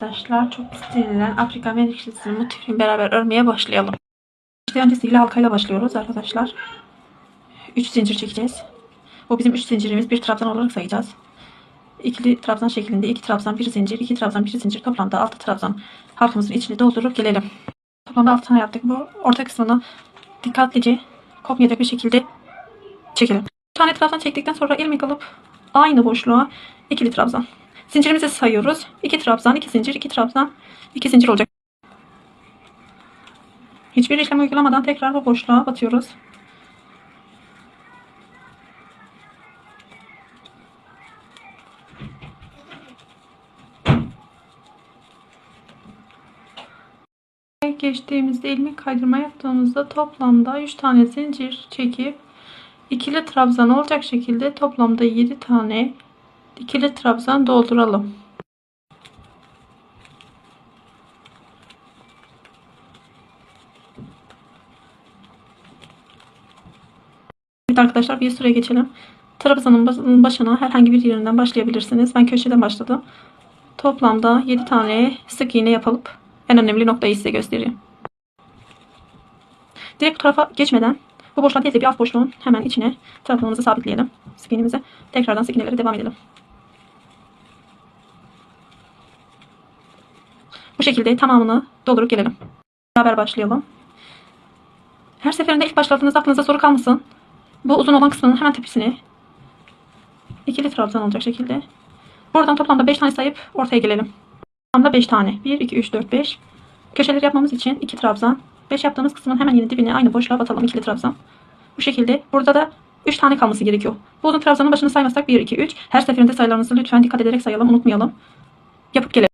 Arkadaşlar çok istenilen Afrika menekşesinin motifini beraber örmeye başlayalım. İşte öncesiyle halkayla başlıyoruz arkadaşlar. 3 zincir çekeceğiz. Bu bizim 3 zincirimiz bir trabzan olarak sayacağız. İkili trabzan şeklinde 2 trabzan 1 zincir 2 trabzan 1 zincir toplamda 6 trabzan halkamızın içine doldurup gelelim. Toplamda 6 tane yaptık. Bu orta kısmını dikkatlice kopmayacak bir şekilde çekelim. Bir tane trabzan çektikten sonra ilmek alıp aynı boşluğa ikili trabzan. Zincirimizi sayıyoruz. 2 trabzan, 2 zincir, 2 trabzan, 2 zincir olacak. Hiçbir işlem uygulamadan tekrar bu boşluğa batıyoruz. Geçtiğimizde ilmek kaydırma yaptığımızda toplamda 3 tane zincir çekip ikili trabzan olacak şekilde toplamda 7 tane ikili trabzan dolduralım. Evet arkadaşlar bir sıraya geçelim. Trabzanın başına herhangi bir yerinden başlayabilirsiniz. Ben köşeden başladım. Toplamda 7 tane sık iğne yapıp en önemli noktayı size göstereyim. Direkt bu tarafa geçmeden bu boşluğa değil de bir alt boşluğun hemen içine trabzanımızı sabitleyelim. Sık iğnemize. Tekrardan sık iğnelere devam edelim. Bu şekilde tamamını doldurup gelelim. Beraber başlayalım. Her seferinde ilk başladığınızda aklınızda soru kalmasın. Bu uzun olan kısmının hemen tepesine ikili trabzan olacak şekilde. Buradan toplamda 5 tane sayıp ortaya gelelim. Toplamda 5 tane. 1, 2, 3, 4, 5. Köşeleri yapmamız için 2 trabzan. 5 yaptığımız kısmın hemen yine dibine aynı boşluğa batalım ikili trabzan. Bu şekilde. Burada da 3 tane kalması gerekiyor. Bu uzun trabzanın başını saymazsak 1, 2, 3. Her seferinde sayılarınızı lütfen dikkat ederek sayalım. Unutmayalım. Yapıp gelelim.